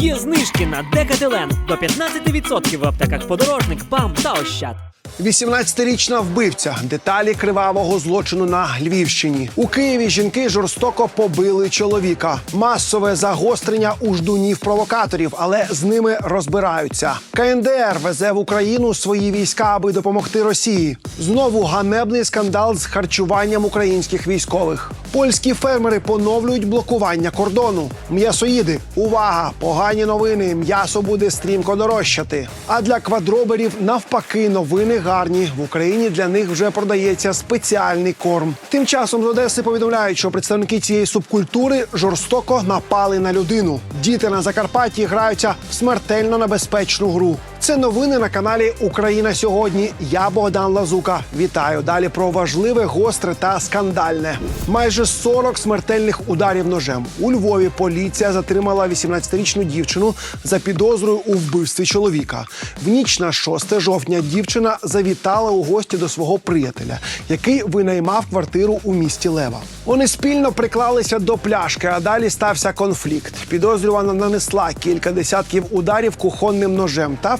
Є знижки на Декателен до 15% в аптеках подорожник, БАМ та Ощад. 18-річна вбивця. Деталі кривавого злочину на Львівщині. У Києві жінки жорстоко побили чоловіка. Масове загострення у ждунів провокаторів, але з ними розбираються. КНДР везе в Україну свої війська, аби допомогти Росії. Знову ганебний скандал з харчуванням українських військових. Польські фермери поновлюють блокування кордону. М'ясоїди, увага! Погані новини. М'ясо буде стрімко дорожчати. А для квадроберів навпаки новини гарні. В Україні для них вже продається спеціальний корм. Тим часом з Одеси повідомляють, що представники цієї субкультури жорстоко напали на людину. Діти на Закарпатті граються в смертельно небезпечну гру. Це новини на каналі Україна сьогодні. Я Богдан Лазука. Вітаю далі про важливе, гостре та скандальне. Майже 40 смертельних ударів ножем. У Львові поліція затримала 18-річну дівчину за підозрою у вбивстві чоловіка. В ніч на 6 жовтня дівчина завітала у гості до свого приятеля, який винаймав квартиру у місті Лева. Вони спільно приклалися до пляшки, а далі стався конфлікт. Підозрювана нанесла кілька десятків ударів кухонним ножем та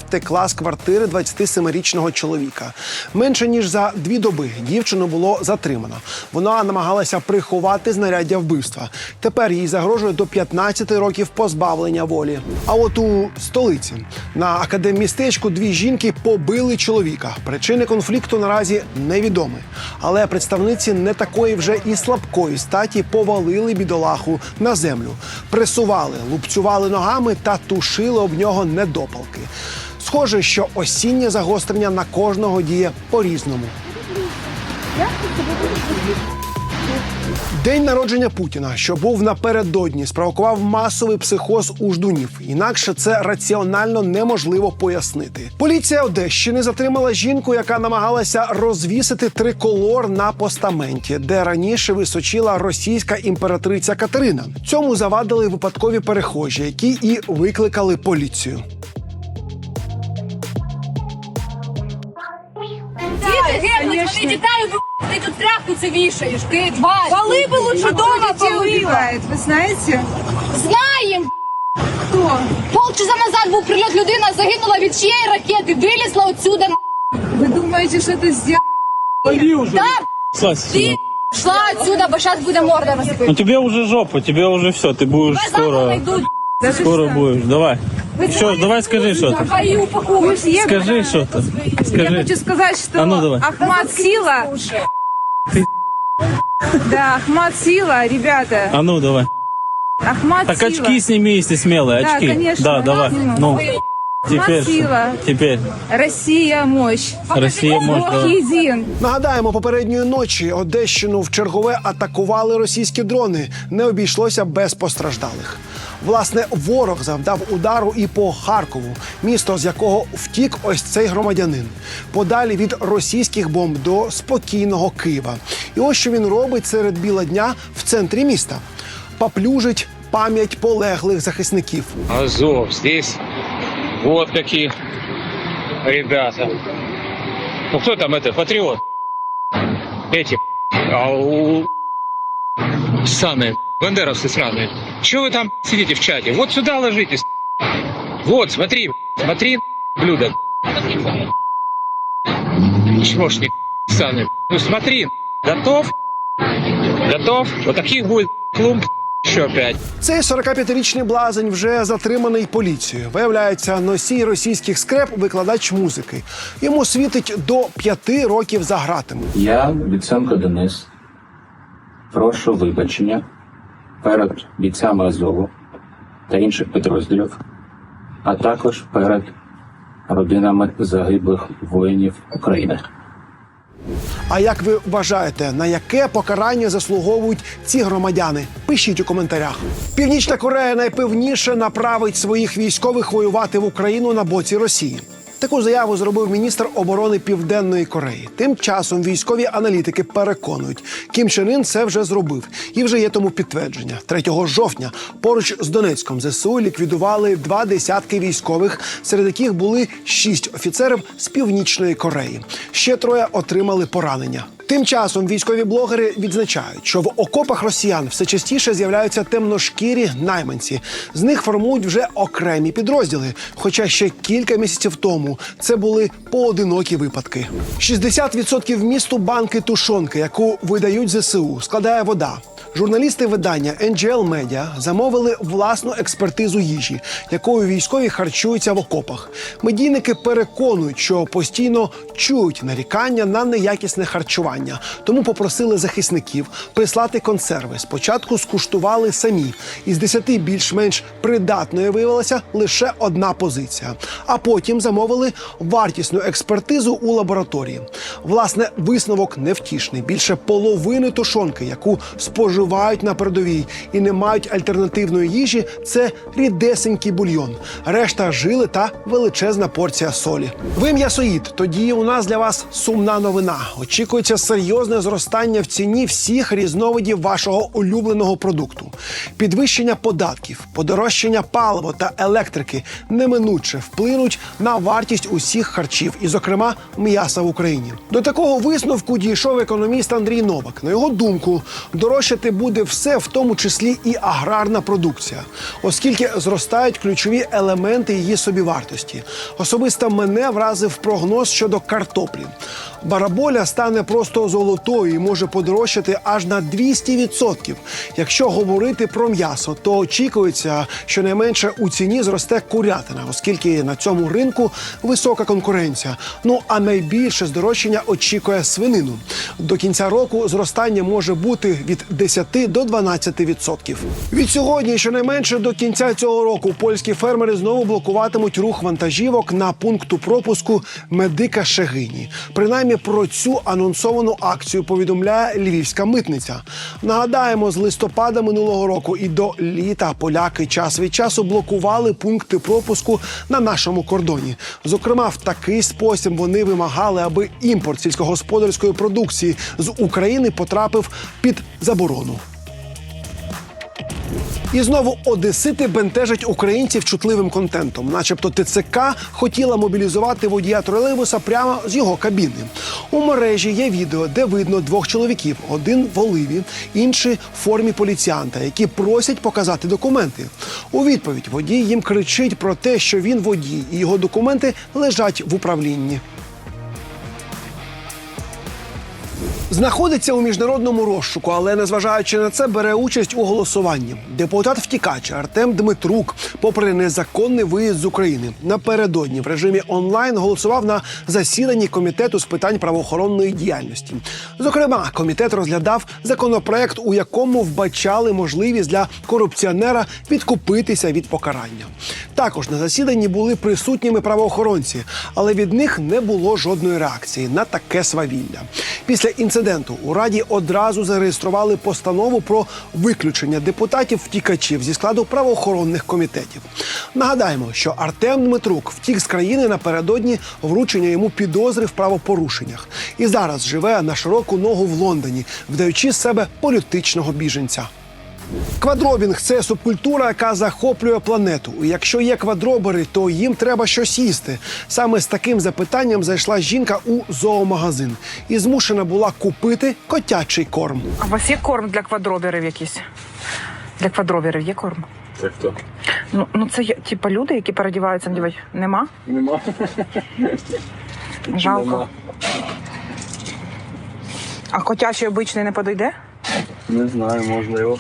з квартири 27-річного чоловіка. Менше ніж за дві доби дівчину було затримано. Вона намагалася приховати знаряддя вбивства. Тепер їй загрожує до 15 років позбавлення волі. А от у столиці на академмістечку дві жінки побили чоловіка. Причини конфлікту наразі невідомі. Але представниці не такої вже і слабкої статі повалили бідолаху на землю, пресували, лупцювали ногами та тушили об нього недопалки. Схоже, що осіннє загострення на кожного діє по-різному. День народження Путіна, що був напередодні, спровокував масовий психоз у ждунів. Інакше це раціонально неможливо пояснити. Поліція Одещини затримала жінку, яка намагалася розвісити триколор на постаменті, де раніше височила російська імператриця Катерина. Цьому завадили випадкові перехожі, які і викликали поліцію. Діти гинуть, вони тікають, ти тут тряпку це вішаєш, ти тварь. Вали би лучше дома полила. убивает, вы знаете? Знаєм. Хто? Полчаса назад був прильот, людина загинула від чиєї ракети, вилізла отсюда. Вы думаете, что это сделал? Так, Слазь ти сюда. пішла отсюда, бо зараз буде морда Ну розбита. тебе уже жопа, тебе уже все, ты будешь Тебе завтра скоро, знайдуть. скоро будешь. Давай. Все, давай скажи что-то. Хай її упакують. Скажи что-то. Я хочу сказать, что А ну давай. Ахмат Сила... Да, Ахмат Сила, ребята. А ну давай. Ахмат Так Сила. очки сними, если смелые. Да, Очки. конечно. Да, давай. Ну, теперь. Сила. Теперь. Россия мощь. Россия может. Бог давай. Нагадаємо, попередньої ночі Одещину в чергове атакували російські дрони. Не обійшлося без постраждалих. Власне, ворог завдав удару і по Харкову, місто з якого втік ось цей громадянин, подалі від російських бомб до спокійного Києва. І ось що він робить серед біла дня в центрі міста. Поплюжить пам'ять полеглих захисників. Азов здесь. Вот какие ребята. Ну кто там это, патриот? Эти, а у... Саны, бандеровцы сраные. Чего вы там сидите в чате? Вот сюда ложитесь. Вот, смотри, смотри, блюдо. Чмошник, саны. Ну смотри, готов? Готов? Вот таких будет клумб еще пять. Цей 45-річний блазень вже затриманий поліцією. Виявляється, носій російських скреп викладач музики. Йому світить до п'яти років за гратами. Я, Віценко Денис, прошу вибачення перед бійцями Азову та інших підрозділів, а також перед родинами загиблих воїнів України. А як ви вважаєте, на яке покарання заслуговують ці громадяни? Пишіть у коментарях. Північна Корея найпевніше направить своїх військових воювати в Україну на боці Росії. Таку заяву зробив міністр оборони Південної Кореї. Тим часом військові аналітики переконують, Кім Чен Ін це вже зробив, і вже є тому підтвердження. 3 жовтня поруч з Донецьком ЗСУ ліквідували два десятки військових, серед яких були шість офіцерів з північної Кореї. Ще троє отримали поранення. Тим часом військові блогери відзначають, що в окопах росіян все частіше з'являються темношкірі найманці. З них формують вже окремі підрозділи. Хоча ще кілька місяців тому це були поодинокі випадки. 60% вмісту банки тушонки, яку видають ЗСУ, складає вода. Журналісти видання NGL Media замовили власну експертизу їжі, якою військові харчуються в окопах. Медійники переконують, що постійно чують нарікання на неякісне харчування, тому попросили захисників прислати консерви. Спочатку скуштували самі. Із десяти більш-менш придатною виявилася лише одна позиція. А потім замовили вартісну експертизу у лабораторії. Власне, висновок невтішний. Більше половини тушонки, яку споживають на передовій і не мають альтернативної їжі, це рідесенький бульйон. Решта жили та величезна порція солі. Ви м'ясоїд. Тоді у нас для вас сумна новина. Очікується серйозне зростання в ціні всіх різновидів вашого улюбленого продукту. Підвищення податків, подорожчання палива та електрики неминуче вплинуть на вартість усіх харчів, і, зокрема, м'яса в Україні. До такого висновку дійшов економіст Андрій Новак. На його думку, дорожчати буде все, в тому числі і аграрна продукція, оскільки зростають ключові елементи її собівартості. Особисто мене вразив прогноз щодо картоплі. Бараболя стане просто золотою і може подорожчати аж на 200%. Якщо говорити про м'ясо, то очікується, що найменше у ціні зросте курятина, оскільки на цьому ринку висока конкуренція. Ну а найбільше здорожчання очікує свинину. До кінця року зростання може бути від 10 до 12%. Від сьогодні, щонайменше до кінця цього року, польські фермери знову блокуватимуть рух вантажівок на пункту пропуску Медика Шегині. Принаймні про цю анонсовану акцію повідомляє львівська митниця. Нагадаємо, з листопада минулого року і до літа поляки час від часу блокували пункти пропуску на нашому кордоні. Зокрема, в такий спосіб вони вимагали, аби імпорт сільськогосподарської продукції з України потрапив під заборону. І знову одесити бентежать українців чутливим контентом, начебто ТЦК хотіла мобілізувати водія тролейбуса прямо з його кабіни. У мережі є відео, де видно двох чоловіків: один в оливі, інший в формі поліціянта, які просять показати документи. У відповідь водій їм кричить про те, що він водій, і його документи лежать в управлінні. Знаходиться у міжнародному розшуку, але незважаючи на це, бере участь у голосуванні. Депутат втікач Артем Дмитрук, попри незаконний виїзд з України, напередодні в режимі онлайн голосував на засіданні комітету з питань правоохоронної діяльності. Зокрема, комітет розглядав законопроект, у якому вбачали можливість для корупціонера відкупитися від покарання. Також на засіданні були присутніми правоохоронці, але від них не було жодної реакції на таке свавілля. Після інциденту у раді одразу зареєстрували постанову про виключення депутатів втікачів зі складу правоохоронних комітетів. Нагадаємо, що Артем Дмитрук втік з країни напередодні вручення йому підозри в правопорушеннях і зараз живе на широку ногу в Лондоні, вдаючи з себе політичного біженця. Квадробінг це субкультура, яка захоплює планету. І якщо є квадробери, то їм треба щось їсти. Саме з таким запитанням зайшла жінка у зоомагазин і змушена була купити котячий корм. А у вас є корм для квадроберів якийсь? Для квадроберів є корм? Як то? Ну, ну це є, типа люди, які передіваються надівають. Нема? Нема. Жалко. Нема. А котячий обичний не подойде? Не знаю, можна його.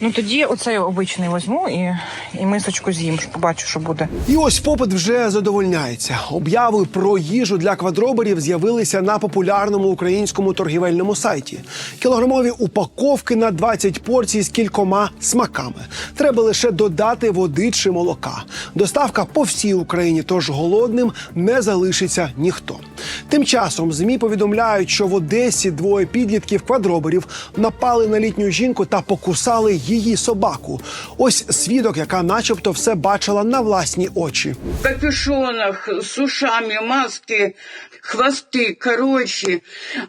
Ну тоді оцей обичний візьму і, і мисочку з'їм, побачу, що буде. І ось попит вже задовольняється. Обяви про їжу для квадроберів з'явилися на популярному українському торгівельному сайті. Кілограмові упаковки на 20 порцій з кількома смаками. Треба лише додати води чи молока. Доставка по всій Україні, тож голодним не залишиться ніхто. Тим часом змі повідомляють, що в Одесі двоє підлітків квадроберів напали на літню жінку та покусали її собаку. Ось свідок, яка начебто, все бачила на власні очі. в капюшонах, с ушами, маски, хвосты, короче.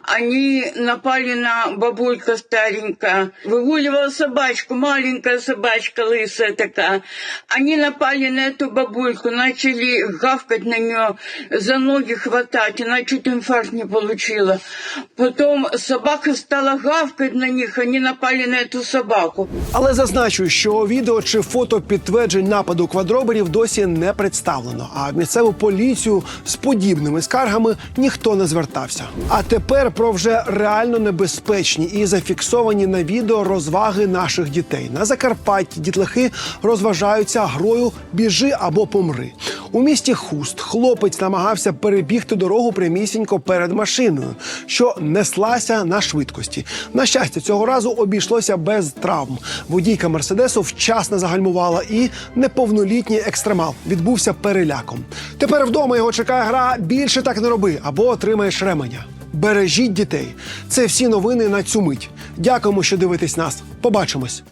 Они напали на бабулька старенькая. Выгуливала собачку, маленькая собачка лысая такая. Они напали на эту бабульку, начали гавкать на нее, за ноги хватать. Она чуть инфаркт не получила. Потом собака стала гавкать на них, они напали на эту собаку. Але зазначу, що відео чи фото підтверджень нападу квадроберів досі не представлено. А в місцеву поліцію з подібними скаргами ніхто не звертався. А тепер про вже реально небезпечні і зафіксовані на відео розваги наших дітей. На Закарпатті дітлахи розважаються грою біжи або помри. У місті Хуст хлопець намагався перебігти дорогу прямісінько перед машиною, що неслася на швидкості. На щастя, цього разу обійшлося без травм. Водійка мерседесу вчасно загальмувала, і неповнолітній екстремал відбувся переляком. Тепер вдома його чекає гра більше так не роби або отримаєш ременя. Бережіть дітей. Це всі новини на цю мить. Дякуємо, що дивитесь нас. Побачимось.